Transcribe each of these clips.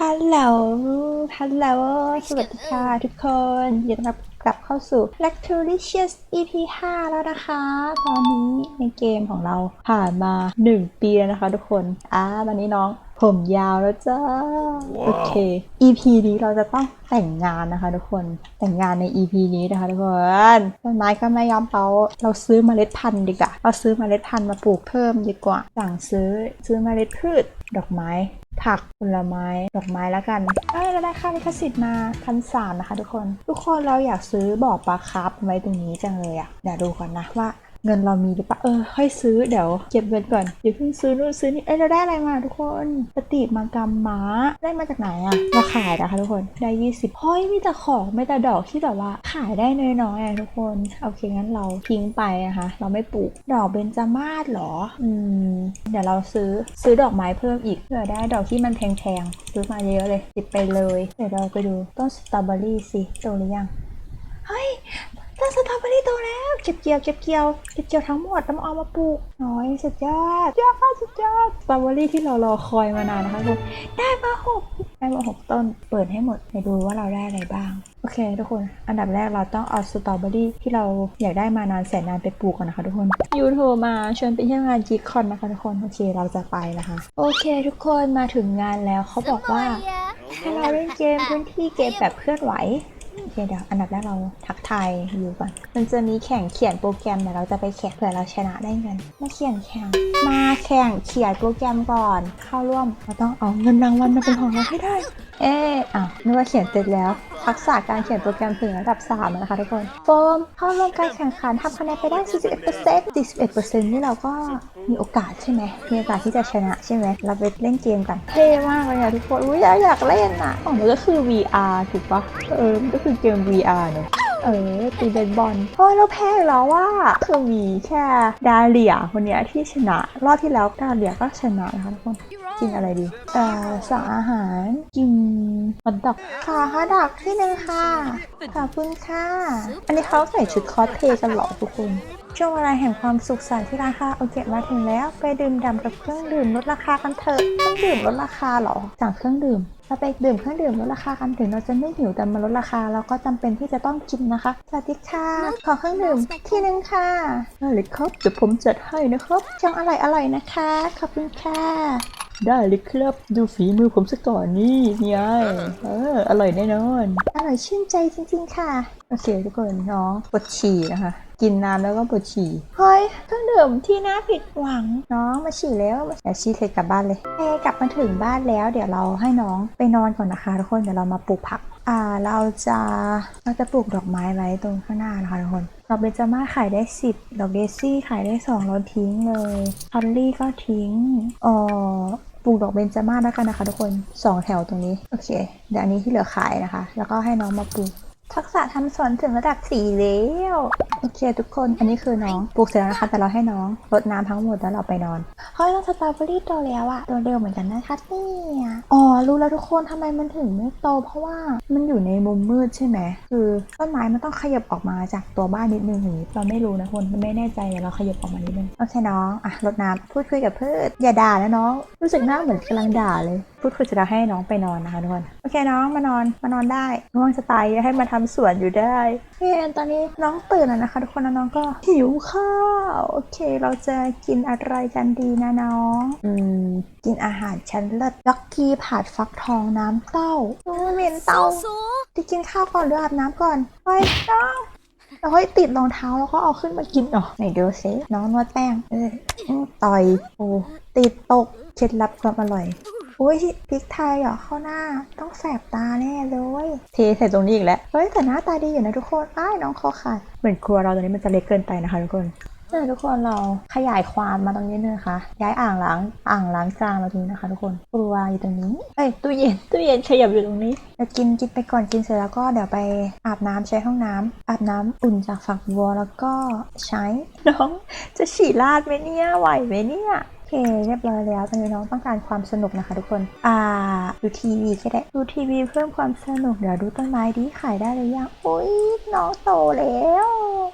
ฮัลโหล ฮัลโหล สวัสดีค่ะทุกคนยินดีต้อนรับกลับเข้าสู่ Lecturicious EP 5 แล้วนะคะ ตอนนี้ในเกมของเราผ่านมา 1 ปีแล้วนะคะทุกคน อ่าวันนี้น้องผมยาวแล้วจ้า โอเค EP นี้เราจะต้องแต่งงานนะคะทุกคน แต่งงานใน EP นี้นะคะทุกคนต้นไม้ก็ไม่ยอมเปาเราซื้อเมล็ดพันธุ์ดีกว่า เราซื้อเมล็ดพันธุ์มาปลูกเพิ่มดีกว่า สั่งซื้อซื้อเมล็ดพืช ดอกไม้ ผักผลไม้ดอกไม้แล้วกันเอ้ยเราได้ค่าลิขสิทธิ์มาพันสามนะคะ ทุกคน ทุกคนเราอยากซื้อบ่อปลาคาร์ฟไว้ตรงนี้จังเลยอะเดี๋ยวดูก่อนนะว่า เงินเรามีหรือเปล่าเออค่อยซื้อเดี๋ยวเก็บเงินก่อนเดี๋ยวเพิ่งซื้อนู่นซื้อนี่เอ้ยเราได้อะไรมาทุกคนปฏิมากรรมม้าได้มาจากไหนอะเราขายนะคะทุกคนได้ยี่สิบเฮ้ยมีแต่ของไม่แต่ดอกที่แบบว่าขายได้น้อยๆอะทุกคนโอเคงั้นเราทิ้งไปนะคะเราไม่ปลูกดอกเบญจมาศเหรออืมเดี๋ยวเราซื้อซื้อดอกไม้เพิ่มอีกเพื่อได้ดอกที่มันแพงๆซื้อมาเยอะเลยติดไปเลย เดี๋ยวเราไปดูต้นสตรอเบอรี่สิโตหรือยังเฮ้ย ต้นสตรอเบอรี่โตแล้วเก็บเกี่ยวเก็บเกี่ยวเก็บเกี่ยวทั้งหมดแล้วมาเอามาปลูกน้อยสุดยอดยอดสุดยอดสตรอเบอรี่ที่เรารอคอยมานานนะคะทุกคนได้มาหกได้มาหกต้นเปิดให้หมดไปดูว่าเราได้อะไรบ้าง โอเค ทุกคน อันดับแรกเราต้องเอาสตรอเบอรี่ที่เราอยากได้มานานแสนนานไปปลูกก่อนนะคะทุกคนยูโทรมาชวนไปเที่ยวงานจีคอนนะคะทุกคนโอเคเราจะไปนะคะ โอเค ทุกคนมาถึงงานแล้วเขาบอกว่าให้เราเล่นเกมพื้นที่เกมแบบเคลื่อนไหวโอ เคเดี๋ยวอันดับแรกเราทักทายอยู่ก่อน มันจะมีแข่งเขียนโปรแกรมเดี๋ยวเราจะไปแข่งเผื่อเราชนะได้เงินมาเขียนแข่งมาแข่งเขียนโปรแกรมก่อน เข้าร่วมเราต้องเอาเงินรางวัลมาเป็นของเราให้ได้ เอ๊ะอะนึกว่าเขียนเสร็จแล้วทักษะการเขียนโปรแกรมถึงระดับ 3 นะคะทุกคนโฟมเข้าร่วมการแข่งขันทำคะแนนไปได้ 41% 41%นี่เราก็มีโอกาสใช่ไหมมีโอกาสที่จะชนะใช่ไหม เราไปเล่นเกมกัน เท่มากเลยอะทุกคน อุ้ยอยากอยากเล่นอะอ๋อมันก็คือ VR ถูกปะเออ มันก็คือเกม VR เนอะเออตีเบสบอลเพราะเราแพ้แล้วว่าคือมีแค่ดาเลียคนเนี้ยที่ชนะ รอบที่แล้วดาเลียก็ชนะนะคะทุกคนกินอะไรดีเอ่อสั่งอาหารกินฮอทดอกค่ะฮอทดอกที่หนึ่งค่ะขอบคุณค่ะ อันนี้เขาใส่ชุดคอสเพย์กันเหรอทุกคนช่วงเวลาแห่งความสุขสันต์ที่ร้านคาราโอเกะมาถึงแล้ว ไปดื่มด่ำกับเครื่องดื่มลดราคากันเถอะเครื่องดื่มลดราคาเหรอสั่งเครื่องดื่ม เราไปดื่มเครื่องดื่มลดราคากันถึงเราจะไม่หิวแต่มาลดราคาเราก็จำเป็นที่จะต้องกินนะคะ สวัสดีค่ะ ขอเครื่องดื่มที่หนึ่งค่ะได้เลยครับเดี๋ยวผมจัดให้นะครับช่างอร่อยอร่อยๆนะคะ ขอบคุณค่ะ ได้เลยครับดูฝีมือผมสักก่อนนี่นี่ไงเอออร่อยแน่นอน อร่อยชื่นใจจริงๆค่ะ โอเคทุกคนน้องปวดฉี่นะคะ กินน้ำแล้วก็ปวดฉี่ เฮ้ยเครื่องดื่มที่น่าผิดหวัง น้องมาฉี่แล้วเดี๋ยวฉี่เสร็จกลับบ้านเลยเอ้กลับมาถึงบ้านแล้วเดี๋ยวเราให้น้องไปนอนก่อนนะคะทุกคนเดี๋ยวเรามาปลูกผัก อ่าเราจะเราจะปลูกดอกไม้ไว้ตรงข้างหน้านะคะทุกคนดอกเบญจมาศขายได้ 10 ดอกเดซี่ขายได้2เราทิ้งเลยพอลลี่ก็ทิ้งเอ่อปลูกดอกเบญจมาศแล้วกันนะคะ ทุกคน 2 แถวตรงนี้ โอเค เดี๋ยวอันนี้ที่เหลือขายนะคะ แล้วก็ให้น้องมาปลูก ทักษะทำสวนถึงระดับสี่แล้วโอเคทุกคน อันนี้คือน้องปลูกเสร็จแล้วนะคะแต่เราให้น้องรดน้ำทั้งหมดแล้วเราไปนอนเฮ้ยเราสตรอเบอรี่โตแล้วอะโตเร็วเหมือนกันนะคะเนี่ยอ๋อรู้แล้วทุกคนทำไมมันถึงไม่โต เพราะว่ามันอยู่ในมุมมืดใช่ไหมคือต้นไม้มันต้องขยับออกมาจากตัวบ้านนิดนึงอย่างนี้เราไม่รู้นะคนไม่แน่ใจเดี๋ยวเราขยับออกมานิดนึงโอเคน้องอะรดน้ำพูดคุยกับพืชอย่าด่านะน้อง รู้สึกหน้าเหมือนกำลังด่าเลย พูดคุยจะให้น้องไปนอนนะคะทุกคนโอเคน้องมานอนมานอนได้ง่วงจะตายให้มาทำสวนอยู่ได้เฮ้ยตอนนี้น้องตื่นแล้วนะคะ ทุกคนแล้วน้องก็หิวข้าวโอเค เราจะกินอะไรกันดีนะน้อง อืม กินอาหารชั้นเลิศล็อกกี้ผัดฟักทองน้ำเต้าโอ้ยเหม็นเต้าจะกินข้าวก่อนหรืออาบน้ำก่อนเฮ้ยน้องเราให้ยติดรองเท้าแล้วก็เอาขึ้นมากินเหรอไหนดูซิน้องนวดแป้งเอออืมต่อยโอ้ติดตกเคล็ดลับความอร่อย อุ้ยพริกไทยเหรอเข้าหน้า ต้องแสบตาแน่เลย เทใส่ตรงนี้อีกแล้ว เฮ้ยแต่หน้าตาดีอยู่นะทุกคนอ้ายน้องคอขาดเหมือนครัวเราตอนนี้มันจะเล็กเกินไปนะคะทุกคนเนี่ยทุกคนเราขยายความมาตรงนี้นึงนะคะ ย้ายอ่างล้างอ่างล้างจานมาตรงนี้นะคะ ทุกคนครัวอยู่ตรงนี้เอ้ยตู้เย็นตู้เย็นขยับอยู่ตรงนี้เดี๋ยวกินกินไปก่อนกินเสร็จแล้วก็เดี๋ยวไปอาบน้ำใช้ห้องน้ำอาบน้ำอุ่นจากฝักบัวแล้วก็ใช้น้องจะฉี่ราดไหมเนี่ยไหวไหมเนี่ยโอเคเรียบร้อยแล้วตอนนี้น้องต้องการความสนุกนะคะทุกคน อ่า ดูทีวีก็ได้ ดูทีวีเพิ่มความสนุก เดี๋ยวดูต้นไม้ดีขายได้หรือยังโอ้ยน้องโตแล้ว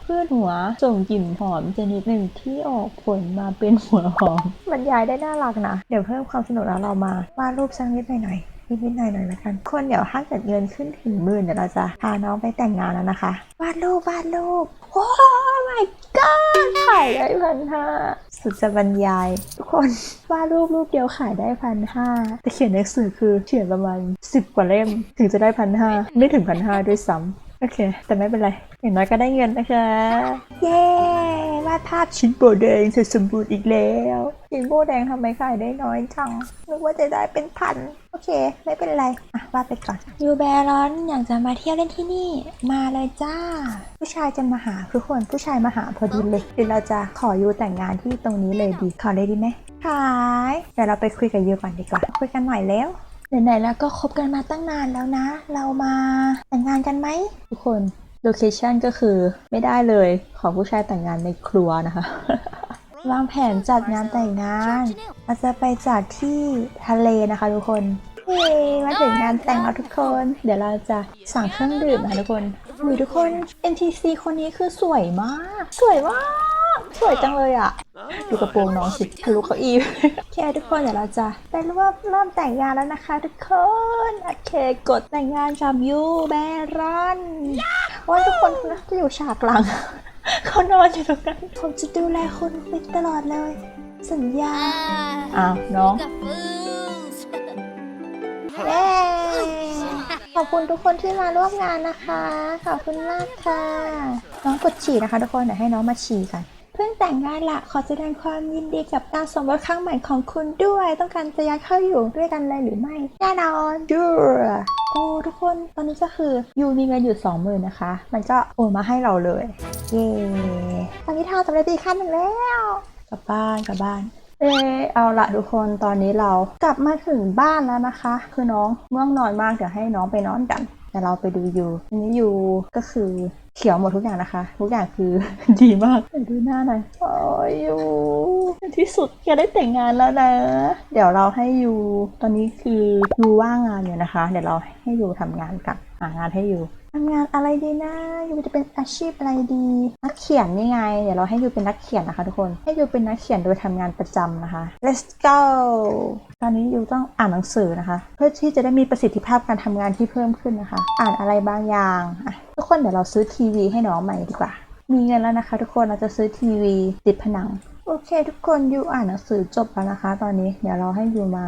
พืชหัวส่งกลิ่นหอมชนิดหนึ่งที่ออกผลมาเป็นหัวหอมบรรยายได้น่ารักนะ เดี๋ยวเพิ่มความสนุกแล้วเรามาวาดรูปสักนิดหน่อย นิดๆหน่อยๆแล้วกัน คนเดี๋ยวถ้าเกิดเงินขึ้นถึงหมื่นเดี๋ยวเราจะพาน้องไปแต่งงานแล้วนะคะ วาดรูปวาดรูปโอ้ my god ขายได้พันห้าสุดจะบรรยาย ทุกคนวาดรูปรูปเดียวขายได้พันห้าแต่เขียนหนังสือคือเขียนประมาณสิบกว่าเล่ม ถึงจะได้พันห้าไม่ถึงพันห้าด้วยซ้ำโอเค แต่ไม่เป็นไร อย่างน้อยก็ได้เงินนะคะ เย้วาด ภาพชิ้นโบแดงเสร็จสมบูรณ์อีกแล้วชิ้นโบแดงทำไมขายได้น้อยจังนึกว่าจะได้เป็นพัน โอเค ไม่เป็นไร อะวาดไปก่อนยูแบรอนอยากจะมาเที่ยวเล่นที่นี่ มาเลยจ้า ผู้ชายจะมาหาทุกคนผู้ชายมาหาพอดีเลยเดี๋ยวเราจะขอยูแต่งงานที่ตรงนี้เลยดีขอเลยดีไหมขายเดี๋ยวเราไปคุยกับยูก่อนดีกว่าคุยกันหน่อยแล้วไหนๆแล้วก็คบกันมาตั้งนานแล้วนะ เรามาแต่งงานกันไหมทุกคน โลเคชันก็คือไม่ได้เลยของผู้ชายแต่งงานในครัวนะคะ วางแผนจัดงานแต่งงานเราจะไปจัดที่ทะเลนะคะทุกคนเฮ้มาถึงงานแต่งแล้วทุกคน เดี๋ยวเราจะสั่งเครื่องดื่มนะคะทุกคนอุ้ยทุกคน NTC คนนี้คือสวยมาก สวยมาก สวยจังเลยอะ ดูกระโปรงน้องสิทะลุเก้าอี้โอเคทุกคนเดี๋ยวเราจะไปเริ่มเริ่มแต่งงานแล้วนะคะ ทุกคนโอเคกดแต่งงานกับยูแบรอนโอ้ยทุกคนนะจะอยู่ฉากหลังเขานอนอยู่ตรงนั้นผมจะดูแลคุณไปตลอดเลย สัญญาอ้าวน้อง The fools. เย้ขอบคุณทุกคนที่มาร่วมงานนะคะ ขอบคุณมากค่ะ น้องกดฉี่นะคะทุกคนเดี๋ยวให้น้องมาฉี่กันเพิ่งแต่งงานละขอแสดงความยินดีกับการสมรสครั้งใหม่ของคุณด้วย ต้องการจะย้ายเข้าอยู่ด้วยกันเลยหรือไม่แน่นอนดูโอ้ทุกคนตอนนี้ก็คือยูมีเงินอยู่สองหมื่นนะคะ มันก็โอนมาให้เราเลย เย้ตอนนี้ทำสำเร็จอีกขั้นหนึ่งแล้ว กลับบ้านกลับบ้านเออเอาละทุกคนตอนนี้เรากลับมาถึงบ้านแล้วนะคะ คือน้องง่วงนอนมากเดี๋ยวให้น้องไปนอนกัน แต่เราไปดูยูอันนี้ยูก็คือ เขียวหมดทุกอย่างนะคะ ทุกอย่างคือดีมากเดี๋ยวดูหน้าหน่อยโอ้ยยูที่สุดแกได้แต่งงานแล้วนะ เดี๋ยวเราให้ยูตอนนี้คือยูว่างงานอยู่นะคะ เดี๋ยวเราให้ยูทำงานกัน หางานให้อยู่ทำงานอะไรดีนะยูจะเป็นอาชีพอะไรดีนักเขียนนี่ไง เดี๋ยวเราให้ยูเป็นนักเขียนนะคะ ทุกคนให้ยูเป็นนักเขียนโดยทำงานประจำนะคะ let's go ตอนนี้ยูต้องอ่านหนังสือนะคะ เพื่อที่จะได้มีประสิทธิภาพการทำงานที่เพิ่มขึ้นนะคะ อ่านอะไรบางอย่างอะทุกคนเดี๋ยวเราซื้อทีวีให้น้องใหม่ดีกว่า มีเงินแล้วนะคะ ทุกคนเราจะซื้อทีวีติดผนังโอเค ทุกคนยูอ่านหนังสือจบแล้วนะคะ ตอนนี้เดี๋ยวเราให้ยูมา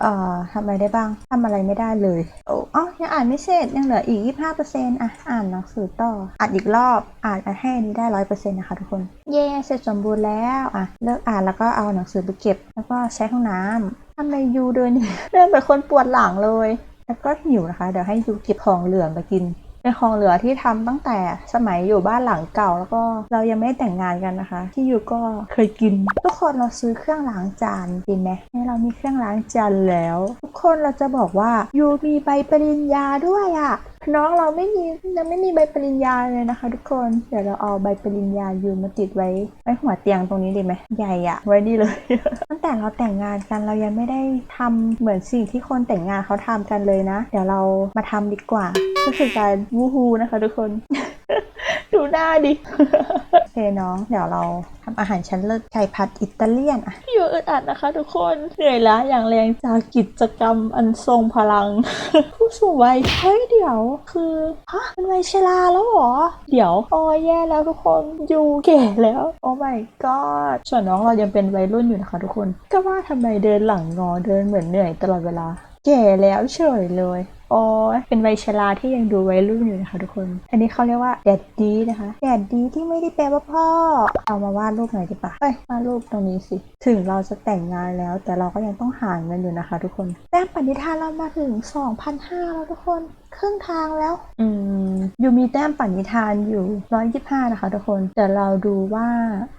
เอ่อทำอะไรได้บ้างทำอะไรไม่ได้เลยโอ้อ๋อยังอ่านไม่เสร็จยังเหลืออีก 25%อะอ่านหนังสือต่ออ่านอีกรอบอ่านให้อันนี้ได้100%นะคะทุกคน เย้เสร็จสมบูรณ์แล้วอะเลิกอ่านแล้วก็เอาหนังสือไปเก็บ แล้วก็ใช้ห้องน้ำทำไมยูเดินเดินเป็นคนปวดหลังเลย แล้วก็หิวนะคะ เดี๋ยวให้ยูเก็บของเหลือมากิน เป็นของเหลือที่ทำตั้งแต่สมัยอยู่บ้านหลังเก่า แล้วก็เรายังไม่แต่งงานกันนะคะ ที่ยูก็เคยกิน ทุกคนเราซื้อเครื่องล้างจานดีไหมให้เรามีเครื่องล้างจานแล้ว ทุกคนเราจะบอกว่ายูมีใบปริญญาด้วยอะ่ะ น้องเราไม่มียังไม่มีใบปริญญาเลยนะคะ ทุกคน เดี๋ยวเราเอาใบปริญญายูมาติดไว้ไว้หัวเตียงตรงนี้ดีไหมใหญ่อะไว้นี่เลย ตั้งแต่เราแต่งงานกันเรายังไม่ได้ทำเหมือนสิ่งที่คนแต่งงานเขาทำกันเลยนะ เดี๋ยวเรามาทำดีกว่า ก็คือการวูฮูนะคะ ทุกคน ดูหน้าดิ โอเคน้องเดี๋ยวเราทำอาหารชั้นเลิศไก่ผัดอิตาเลียนอะอยู่อึดอัดนะคะทุกคน เหนื่อยล้าอย่างแรงจากกิจกรรมอันทรงพลัง ผู้สูงวัยเฮ้ยเดี๋ยว คือฮะเป็นวัยชราแล้วเหรอ เดี๋ยวโอ้ยแย่แล้วทุกคนอยู่แก่แล้ว โอ้ my god ส่วนน้องเรายังเป็นวัยรุ่นอยู่นะคะทุกคน ก็ว่าทำไมเดินหลังงอเดินเหมือนเหนื่อยตลอดเวลา แก่แล้วเฉยเลย โอ้ยเป็นวัยชราที่ยังดูวัยรุ่นอยู่นะคะทุกคน อันนี้เขาเรียกว่าแดดดีนะคะแดดดีที่ไม่ได้แปลว่าพ่อ เอามาวาดรูปหน่อยดีปะเอ้ยวาดรูปตรงนี้สิ ถึงเราจะแต่งงานแล้ว แต่เราก็ยังต้องหาเงินอยู่นะคะ ทุกคนแต้มปณิธานเรามาถึง 2,500แล้วทุกคน ครึ่งทางแล้ว อืมอยู่มีแต้มปณิธานอยู่125นะคะ ทุกคนแต่เราดูว่า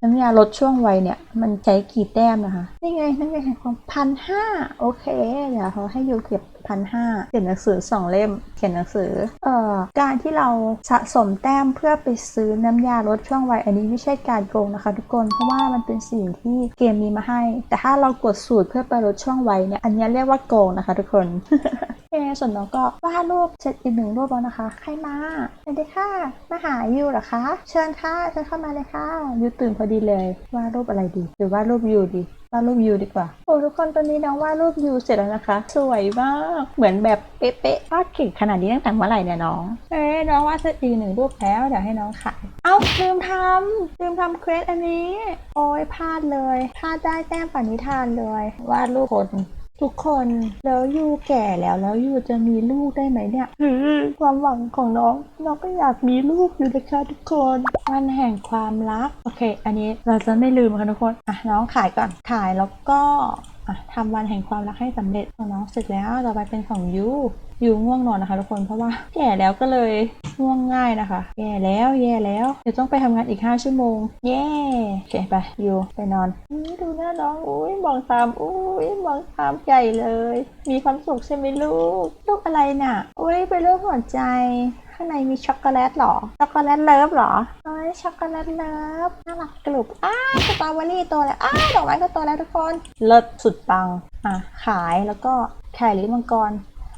น้ำยาลดช่วงวัยเนี่ย มันใช้กี่แต้มนะคะนี่ไงน้ำยาแห่งความพันห้าโอเคเดี๋ยวเขาให้ยูเก็บ พันห้าเขียนหนังสือสองเล่ม เขียนหนังสือ เอ่อ การที่เราสะสมแต้มเพื่อไปซื้อน้ำยาลดช่วงวัยอันนี้ไม่ใช่การโกงนะคะ ทุกคน เพราะว่ามันเป็นสิ่งที่เกมมีมาให้ แต่ถ้าเรากดสูตรเพื่อไปลดช่วงวัยเนี่ย อันนี้เรียกว่าโกงนะคะ ทุกคนโอเคส่วนน้องก็วาดรูปเสร็จอีกหนึ่งรูปแล้วนะคะ ใครมาสวัสดีค่ะ มาหายูเหรอคะ เชิญค่ะ เชิญเข้ามาเลยค่ะยูตื่นพอดีเลยวาดรูปอะไรดี หรือวาดรูปยูดี วาดรูปยูดีกว่าโอ้ทุกคนตอนนี้น้องวาดรูปยูเสร็จแล้วนะคะ สวยมากเหมือนแบบเป๊ะๆวาดเก่งขนาดนี้ตั้งแต่เมื่อไหร่เนี่ยน้องเอ้ยน้องวาดเสร็จอีกหนึ่งรูปแล้วเดี๋ยวให้น้องขายเอ้าลืมทำลืมทำเควสอันนี้ โอ้ยพลาดเลยพลาดได้แต้มปณิธานเลย วาดรูปคน ทุกคนแล้วยูแก่แล้วแล้วยูจะมีลูกได้ไหมเนี่ยอือความหวังของน้องน้องก็อยากมีลูกอยู่นะคะทุกคนวันแห่งความรักโอเค อันนี้เราจะไม่ลืมค่ะทุกคนอะน้องขายก่อนขายแล้วก็อะทำวันแห่งความรักให้สำเร็จของน้องเสร็จแล้วต่อไปเป็นของยูอยู่ง่วงนอนนะคะทุกคนเพราะว่าแก่แล้วก็เลยง่วงง่ายนะคะ แย่แล้วแย่แล้ว เดี๋ยวต้องไปทำงานอีก 5 ชั่วโมงเย้โอเคไปอยู่ไปนอนอดูหน้าน้องอุ้ยมองตามอุ้ยมองตามใหญ่เลย มีความสุขใช่ไหมลูกลูกอะไรน่ะอุ้ยเป็นรูปหัวใจข้างในมีช็อกโกแลตหรอ ช็อกโกแลตเลิฟหรอเอ้ยช็อกโกแลตเลิฟน่ารักกรุบอ้าสตรอเบอรี่โตแล้วอ้าดอกไม้ก็โตแล้วทุกคนเลิศสุดปังอะขายแล้วก็ไข่ลิ้นมังกร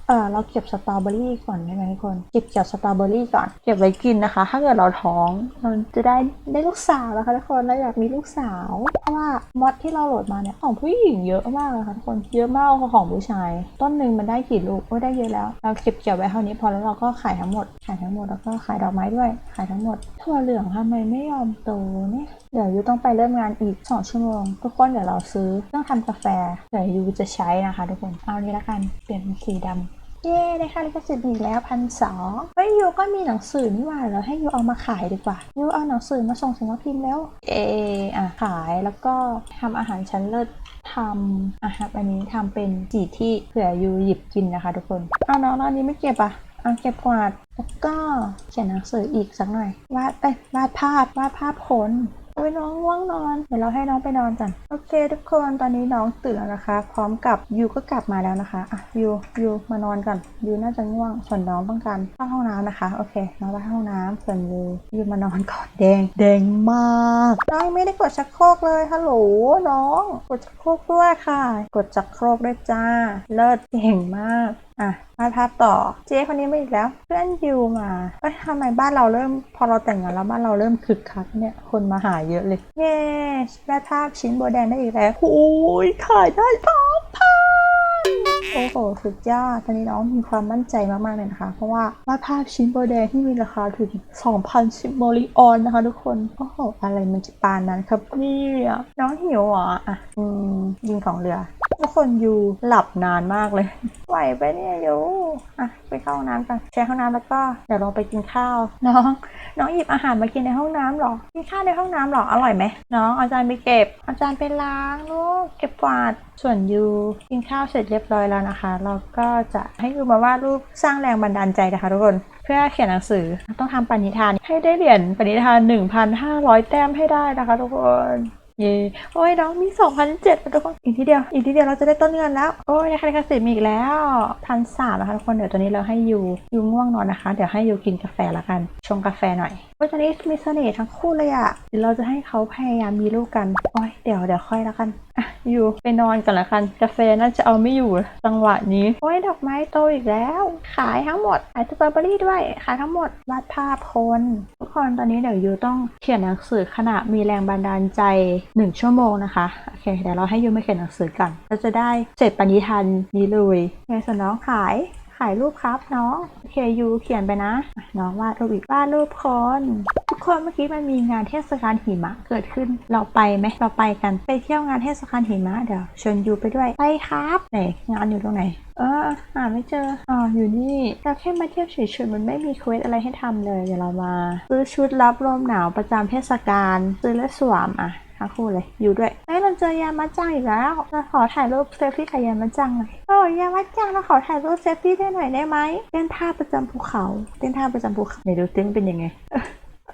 เออเราเก็บสตรอเบอรี่ก่อนได้ไหมทุกคนเก็บเกี่ยวสตรอเบอรี่ก่อน เก็บไว้กินนะคะ ถ้าเกิดเราท้องเราจะได้ได้ลูกสาวแล้วค่ะทุกคนเราอยากมีลูกสาว เพราะว่ามอดที่เราโหลดมาเนี่ยของผู้หญิงเยอะมากเลยค่ะทุกคนเยอะมากกว่าของผู้ชาย ต้นหนึ่งมันได้กี่ลูกก็ได้เยอะแล้ว เราเก็บเกี่ยวไว้เท่านี้พอแล้วเราก็ขายทั้งหมด ขายทั้งหมดแล้วก็ขายดอกไม้ด้วย ขายทั้งหมดถั่วเหลืองทำไมไม่ยอมโตเนี่ยเดี๋ยวยูต้องไปเริ่มงานอีก 2 ชั่วโมง ทุกคนเดี๋ยวเราซื้อเครื่องทำกาแฟเดี๋ยวยูจะใช้นะคะ ทุกคนเอานี้ละกันเปลี่ยนเป็นสีดำ เย้ได้ค่าลิขสิทธิ์อีกแล้วพันสองเฮ้ยยูก็มีหนังสือนี่หว่าแล้วให้ยูเอามาขายดีกว่ายูเอาหนังสือมาส่งสำนักพิมพ์แล้ว เออะขายแล้วก็ทำอาหารชั้นเลิศทำอาหารอันนี้ทำเป็นสีที่เผื่อยูหยิบกินนะคะ ทุกคนเอาน้องๆอันนี้ไม่เก็บอะเอาเก็บกวาดแล้วก็เขียนหนังสืออีกสักหน่อย วาดเอ้ยวาดภาพวาดภาพคน โอ้ยน้องง่วงนอน เดี๋ยวเราให้น้องไปนอนกันโอเค ทุกคนตอนนี้น้องตื่นแล้วนะคะ พร้อมกับยูก็กลับมาแล้วนะคะอะยูยูมานอนกันยูน่าจะง่วง ส่วนน้องต้องการเข้าห้องน้ำนะคะ โอเค น้องไปห้องน้ำส่วนยูยูมานอนก่อนแดง แดงมากน้องยังไม่ได้กดชักโครกเลยฮัลโหลน้อง กดชักโครกด้วยค่ะ กดชักโครกด้วยจ้า เลิศเก่งมาก อะมาภาพต่อเจ๊คนนี้มาอีกแล้ว เพื่อนยูมาเอ้ยทำไมบ้านเราเริ่ม พอเราแต่งงานแล้วบ้านเราเริ่มคึกคักเนี่ยคนมาหาเยอะเลยเย้ได้ภาพชิ้นโบแดงได้อีกแล้วโอ้ยขายได้สองพันโอ้โหสุดยอดตอนนี้น้องมีความมั่นใจมากๆเลยนะคะ เพราะว่าวาดภาพชิ้นโบแดงที่มีราคาถึง 2,000ชิโมลิออนนะคะทุกคนโอ้โหอะไรมันจะปานนั้นครับนี่น้องหิวเหรออะอืมยิงของเรือทุกคนอยู่หลับนานมากเลย ไหวไปเนี่ยอยู่อะไปเข้าห้องน้ำกันแช่ห้องน้ำแล้วก็เดี๋ยวลงไปกินข้าว น้อง น้องหยิบอาหารมากินในห้องน้ำหรอกินข้าวในห้องน้ำหรออร่อยไหมน้องอาจารย์ไปเก็บ อาจารย์ไปล้างลูกเก็บกวาดส่วนยูกินข้าวเสร็จเรียบร้อยแล้วนะคะ เราก็จะให้ยูมาวาดรูปสร้างแรงบันดาลใจนะคะทุกคนเพื่อเขียนหนังสือต้องทำปณิธานให้ได้เหรียญปณิธาน 1,500 แต้มให้ได้นะคะทุกคน เย่โอ้ยน้องมี2,007ทุกคนอีกทีเดียว อีกทีเดียวเราจะได้ต้นเงินแล้ว โอ้ยได้ค่าลิขสิทธิ์มีอีกแล้วพันสามนะคะทุกคนเดี๋ยวตอนนี้เราให้ยูยูง่วงนอนนะคะ เดี๋ยวให้ยูกินกาแฟละกัน ชงกาแฟหน่อยโอ้ยตอนนี้มีเสน่ห์ทั้งคู่เลยอะเดี๋ยวเราจะให้เขาพยายามมีลูกกันโอ้ยเดี๋ยวเดี๋ยวค่อยละกันอะยูไปนอนก่อนละกัน กาแฟน่าจะเอาไม่อยู่จังหวะนี้โอ้ยดอกไม้โตอีกแล้ว ขายทั้งหมดขายสตรอเบอรี่ด้วยขายทั้งหมดวาดภาพคนทุกคนตอนนี้เดี๋ยวยูต้องเขียนหนังสือขณะมีแรงบันดาลใจ 1 ชั่วโมงนะคะโอเคเดี๋ยวเราให้ยูมาเขียนหนังสือกันเราจะได้เสร็จปณิธานนี้เลยไงส่วนน้องขาย ถ่ายรูปครับน้อง โอเคยูเขียนไปนะอะน้องวาดรูปอีกวาดรูปคน ทุกคนเมื่อกี้มันมีงานเทศกาลหิมะเกิดขึ้น เราไปไหมเราไปกันไปเที่ยวงานเทศกาลหิมะเดี๋ยวชวนยูไปด้วยไปครับไหนงานอยู่ตรงไหน เออหาไม่เจออ๋ออยู่นี่เราแค่มาเที่ยวเฉยๆมันไม่มีเควสอะไรให้ทำเลย เดี๋ยวเรามาซื้อชุดรับลมหนาวประจำเทศกาลซื้อและสวมอะทั้งคู่เลยอยู่ด้วยเฮ้ยเราเจอยามาจังอีกแล้วเราขอถ่ายรูปเซลฟี่กับยามาจังหน่อยโอ้ยยามาจังเราขอถ่ายรูปเซลฟี่ได้หน่อยได้ไหมเต้นท่าประจำภูเขาเต้นท่าประจำภูเขาไหนดูเต้นเป็นยังไง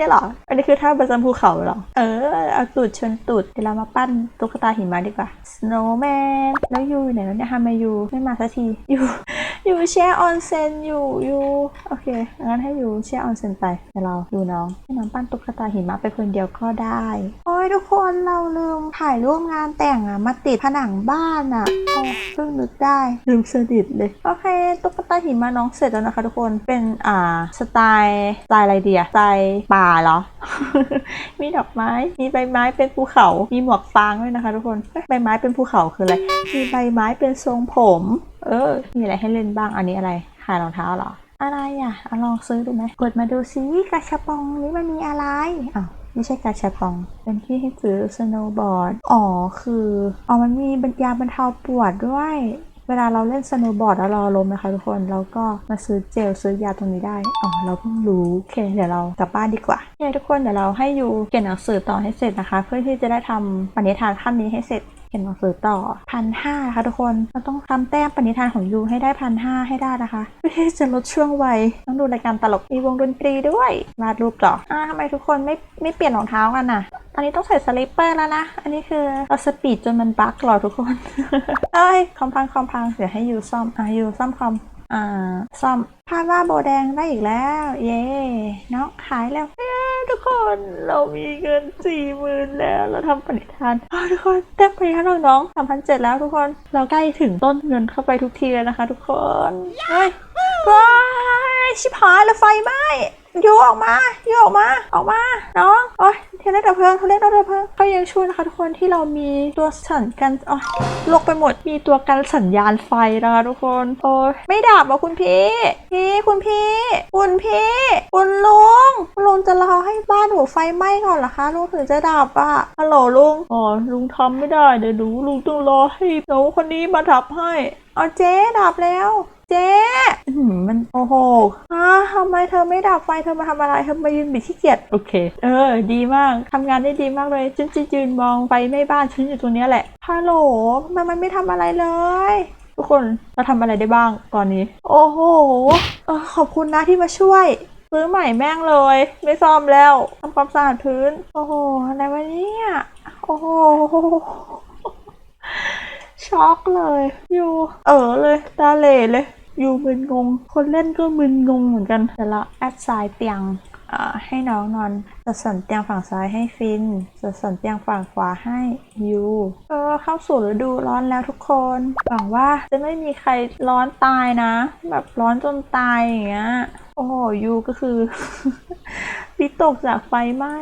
นี่หรอ อันนี้คือท่าประจำภูเขาหรอ เออ เอาตูดชนตูดเดี๋ยวเรามาปั้นตุ๊กตาหิมะดีกว่า snowman แล้วยูอยู่ไหนแล้วเนี่ยทำไมยูไม่มาสักทียูยูอยู่แช่ออนเซนอยู่อยู่โอเคงั้นให้ยูแช่ออนเซนไปเดี๋ยวเราดูน้องให้น้องปั้นตุ๊กตาหิมะไปคนเดียวก็ได้ โอ้ยทุกคนเราลืมถ่ายรูปงานแต่งอะมาติดผนังบ้านอะโอ้เพิ่งนึกได้ลืมสนิทเลยโอเคตุ๊กตาหิมะน้องเสร็จแล้วนะคะ ทุกคนเป็นอ่าสไตล์สไตล์อะไรเดียสไตล์ป่าเหรอ มีดอกไม้ มีใบไม้เป็นภูเขา มีหมวกฟางด้วยนะคะ ทุกคน ใบไม้เป็นภูเขาคืออะไร มีใบไม้เป็นทรงผม เออ มีอะไรให้เล่นบ้าง อันนี้อะไรขายรองเท้าเหรอ อะไรอะอะลองซื้อดูไหมกดมาดูซิกระชับปองนี้มันมีอะไรอ้าวไม่ใช่กระชับปอง เป็นที่ให้ซื้อสโนว์บอร์ด อ๋อ คือ อ๋อ มันมีบรรยาบรรเทาปวดด้วย เวลาเราเล่นสโนว์บอร์ดแล้วเราล้มนะคะทุกคนเราก็มาซื้อเจลซื้อยาตรงนี้ได้ อ๋อ เราเพิ่งรู้ โอเค เดี๋ยวเรากลับบ้านดีกว่าโอเคทุกคนเดี๋ยวเราให้ยูเขียนหนังสือต่อให้เสร็จนะคะ เพื่อที่จะได้ทำปณิธานขั้นนี้ให้เสร็จ เขียนหนังสือต่อพันห้าค่ะทุกคนเราต้องทำแต้มปณิธานของยูให้ได้พันห้าให้ได้นะคะเพื่อจะลดช่วงวัยต้องดูรายการตลกมีวงดนตรีด้วยวาดรูปต่ออ่าทำไมทุกคนไม่ไม่เปลี่ยนรองเท้ากันน่ะตอนนี้ต้องใส่สลิปเปอร์แล้วนะ อันนี้คือเราสปีดจนมันบั๊กหรอทุกคน เอ้ยคอมพังคอมพังเดี๋ยวให้ยูซ่อมอะยูซ่อมคอม อ่าซ่อมพลาดว่าโบแดงได้อีกแล้ว เย้เนาะขายแล้วเย้ทุกคนเรามีเงินสี่หมื่นแล้วเราทำปณิธานอ้าวทุกคนแต้มปณิธานของน้องสามพันเจ็ดแล้วทุกคนเราใกล้ถึงต้นเงินเข้าไปทุกทีแล้วนะคะ ทุกคนเฮ้ยว้ายชิบหายแล้วไฟไหม้โยออกมาโยออกมาออกมาน้องโอ้ย เทเลดับเพลิงเทเลดับเพลิงก็ยังช่วยนะคะทุกคนที่เรามีตัวสั่นกันอ๋อลกไปหมดมีตัวกันสัญญาณไฟนะคะทุกคนโอ้ยไม่ดับอะคุณพี่พี่คุณพี่ คุณพี่ คุณลุงคุณลุงจะรอให้บ้านหนูไฟไหม้ก่อนเหรอคะลุงถึงจะดับอะฮัลโหลลุงอ๋อลุงทำไม่ได้เดี๋ยวหนูลุงต้องรอให้หนูคนนี้มาดับให้เอาเจ๊ดับแล้ว เจ๊อื้อหือมันโอ้โหอ่าทำไมเธอไม่ดับไฟเธอมาทำอะไรเธอมายืนบิดขี้เกียจโอเค เออ ดีมากทำงานได้ดีมากเลยฉันจะยืนมองไฟไหม่บ้านฉันอยู่ตรงเนี้ยแหละฮัลโหลทำไมมันไม่ทำอะไรเลยทุกคนเราทำอะไรได้บ้างตอนนี้ โอ้โหเออขอบคุณนะที่มาช่วยซื้อใหม่แม่งเลย ไม่ซ่อมแล้วทำความสะอาดพื้น โอ้โหอะไรวะเนี่ยโอ้โหช็อกเลย อยู่ เออเลยตาเหล่เลยอ ยู่มึนงง คนเล่นก็มึนงงเหมือนกันแต่ละแอดไซน์เตียงอ่าให้น้องนอนจัดสรรเตียงฝั่งซ้ายให้ฟินจัดสรรเตียงฝั่งขวาให้ยูเออเข้าสู่ฤดูร้อนแล้วทุกคน หวังว่าจะไม่มีใครร้อนตายนะ แบบร้อนจนตายอย่างเงี้ย โอ้โหยูก็คือ วิตกจากไฟไหม้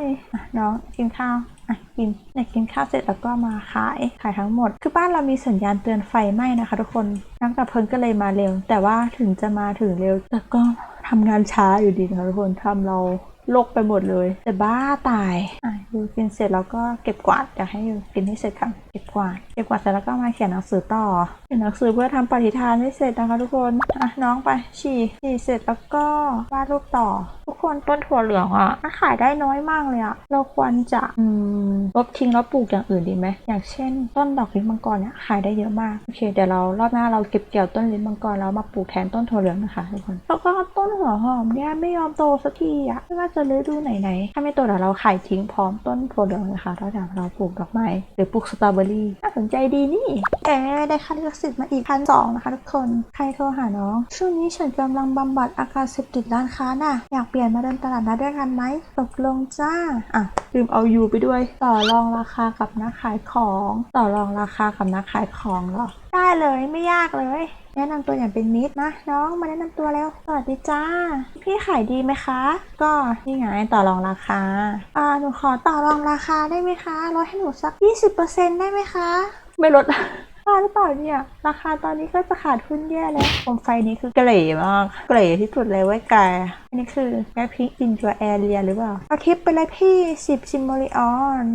น้องกินข้าว อะกินเนี่กินข้าวเสร็จแล้วก็มาขายขายทั้งหมด คือบ้านเรามีสัญญาณเตือนไฟไหม้นะคะ ทุกคนนักดับเพลิงก็เลยมาเร็ว แต่ว่าถึงจะมาถึงเร็วแต่ก็ทำงานช้าอยู่ดีนะคะทุกคนทำเรา ลกไปหมดเลยแต่บ้าตายอะยูกินเสร็จแล้วก็เก็บกวาดอยากให้ยูกินให้เสร็จค่ะเก็บกวาดเก็บกวาดเสร็จแล้วก็มาเขียนหนังสือต่อเขียนหนังสือเพื่อทำปฏิทานให้เสร็จนะคะทุกคนอะน้องไปฉี่ฉี่เสร็จแล้วก็วาดรูปต่อ ทุกคนต้นถั่วเหลืองอะขายได้น้อยมากเลยอะเราควรจะอืมลบทิ้งแล้วปลูกอย่างอื่นดีไหมอย่างเช่น ต้นดอกลิ้นมังกรเนี่ยขายได้เยอะมากโอเคเดี๋ยวเรารอบหน้าเราเก็บเกี่ยวต้นลิ้นมังกรแล้วมาปลูกแทนต้นถั่วเหลืองนะคะทุกคนแล้วก็ต้นหัวหอมเนี่ยไม่ยอมโตสักทีอะไม่ว่าจะฤดูไหนๆถ้าไม่โตเดี๋ยวเราขายทิ้งพร้อมต้นถั่วเหลืองเลยค่ะแล้วเดี๋ยวเราปลูกดอกไม้หรือปลูกสตรอเบอรี่น่าสนใจดีนี่เอ๊ะได้ค่าลิขสิทธิ์มาอีกพันสองนะคะทุกคนใครโทรหาน้องช่วงนี้ฉันกำลังบำบัดอาการเสพติดร้านค้าน่ะอยากเปลี่ยนมาเดินตลาดนัดด้วยกันไหมตกลงจ้าอะลืมเอายูไปด้วย ต่อรองราคากับนักขายของ ต่อรองราคากับนักขายของเหรอได้เลยไม่ยากเลย แนะนำตัวอย่างเป็นมิตรนะน้องมาแนะนำตัวแล้วสวัสดีจ้า พี่ขายดีไหมคะ ก็นี่ไงต่อรองราคาอ่าหนูขอต่อรองราคาได้ไหมคะลดให้หนูสัก 20%ได้ไหมคะ ไม่ลด บ้าหรือเปล่าเนี่ย ราคาตอนนี้ก็จะขาดทุนแย่แล้วโคมไฟนี้คือเกร่มาก เกร่ที่สุดเลยไว้ยแกอันนี้คือแกพิงอินจัวแอเรียหรือเปล่าเอาทิปไปเลยพี่สิบซิมโมริออน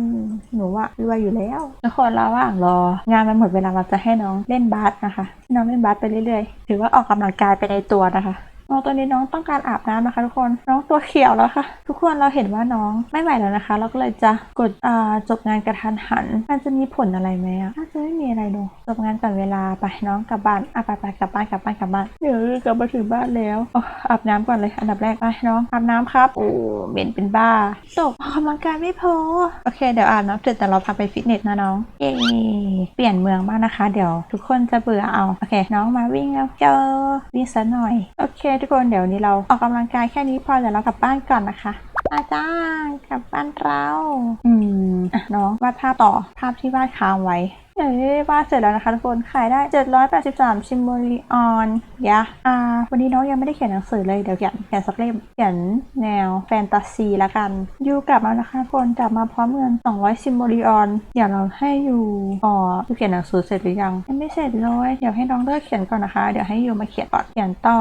หนูอะรวยอยู่แล้วทุกคนระหว่างรอ งานมันหมดเวลาเราจะให้น้องเล่นบาสนะคะให้น้องเล่นบาสไปเรื่อยๆ ถือว่าออกกำลังกายไปในตัวนะคะ น้องตัวนี้น้องต้องการอาบน้ำนะคะ ทุกคน น้องตัวเขียวแล้วค่ะ ทุกคนเราเห็นว่าน้องไม่ไหวแล้วนะคะ เราก็เลยจะกดอ่าจบงานกระทันหัน มันจะมีผลอะไรไหมอะน่าจะไม่มีอะไรดูจบงานก่อนเวลาไปน้องกลับบ้านอะไปไปกลับบ้านกลับบ้านกลับบ้านเดี๋ยวกลับมาถึงบ้านแล้วอออาบน้ำก่อนเลยอันดับแรกไปน้องอาบน้ำครับโอ้เหม็นเป็นบ้าจบออกกำลังกายไม่พอโอเค เดี๋ยวอาบน้ำเสร็จแต่เราพาไปฟิตเนสนะน้องเย้เปลี่ยนเมืองบ้างนะคะ เดี๋ยว ทุกคนจะเบื่อเอาโอเค น้องมาวิ่งแล้วเจอวิ่งซะหน่อยโอเคทุกคนเดี๋ยวนี้เราออกกำลังกายแค่นี้พอเดี๋ยวเรากลับบ้านก่อนนะคะอาจารย์กลับบ้านเรา อืมอะน้องวาดภาพต่อภาพที่วาดค้างไว้เดี๋ยวนี้วาดเสร็จแล้วนะคะทุกคนขายได้ 783ชิมโมลีออนยะอ่าวันนี้น้องยังไม่ได้เขียนหนังสือเลยเดี๋ยวเขียนเขียนสักเล่มเขียนแนวแฟนตาซีละกันยูกลับมานะคะทุกคนกลับมาพร้อมเงิน 200ชิมโมลีออนเดี๋ยวเราให้ยูอ๋อยูเขียนหนังสือเสร็จหรือยังยังไม่เสร็จเลยเดี๋ยวให้น้องเลิกเขียนก่อนนะคะ เดี๋ยวให้ยูมาเขียนก่อนเขียนต่อ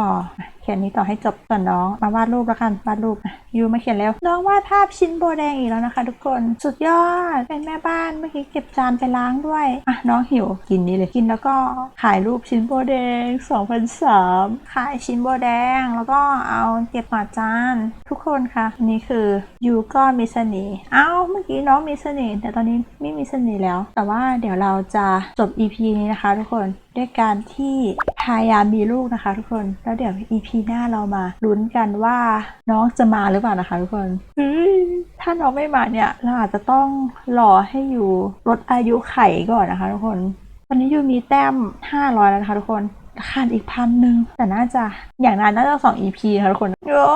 เขียนนี้ต่อให้จบส่วนน้องมาวาดรูปแล้วกันวาดรูปยูมาเขียนแล้ว น้องวาดภาพชิ้นโบแดงอีกแล้วนะคะ ทุกคนสุดยอดเป็นแม่บ้านเมื่อกี้เก็บจานไปล้างด้วยอะน้องหิวกินนี้เลยกินแล้วก็ขายรูปชิ้นโบแดง2003ขายชิ้นโบแดงแล้วก็เอาเก็บหมาจานทุกคนค่ะนนี่คือยูก็มีเสน่ห์เอ้าเมื่อกี้น้องมีเสน่ห์แต่ตอนนี้ไม่มีเสน่ห์แล้ว แต่ว่าเดี๋ยวเราจะจบ EP นี้นะคะ ทุกคน ด้วยการที่พยายามมีลูกนะคะ ทุกคน แล้วเดี๋ยว EP หน้าเรามาลุ้นกันว่าน้องจะมาหรือเปล่านะคะ ทุกคนถ้าน้องไม่มาเนี่ยเราอาจจะต้องรอให้อยู่ลดอายุไขก่อนนะคะ ทุกคน ตอนนี้ยูมีแต้ม 500 แล้วนะคะ ทุกคน ขาดอีกพันหนึ่งแต่น่าจะอย่างนั้นน่าจะสอง EP นะคะทุกคน โอ้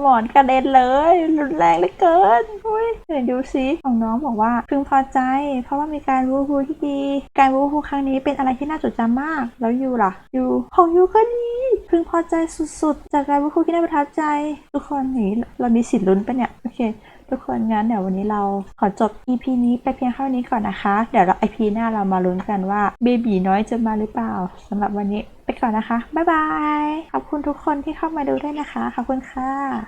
หมอนกระเด็นเลยรุนแรงเหลือเกินอุ้ยเดี๋ยวดูซิของน้องบอกว่าพึงพอใจ เพราะว่ามีการวูฮูที่ดี การวูฮูครั้งนี้เป็นอะไรที่น่าจดจำมาก แล้วยูล่ะยูของยูก็ดีพึงพอใจสุดๆ จากการวูฮูที่น่าประทับใจ ทุกคนนี่เรามีสิทธิ์ลุ้นปะเนี่ยโอเค ทุกคนงั้นเดี๋ยววันนี้เราขอจบ EP นี้ไปเพียงเท่านี้ก่อนนะคะ เดี๋ยวเรา EP หน้าเรามาลุ้นกันว่าเบบีน้อยจะมาหรือเปล่าสำหรับวันนี้ไปก่อนนะคะ บ๊ายบาย ขอบคุณทุกคนที่เข้ามาดูด้วยนะคะ ขอบคุณค่ะ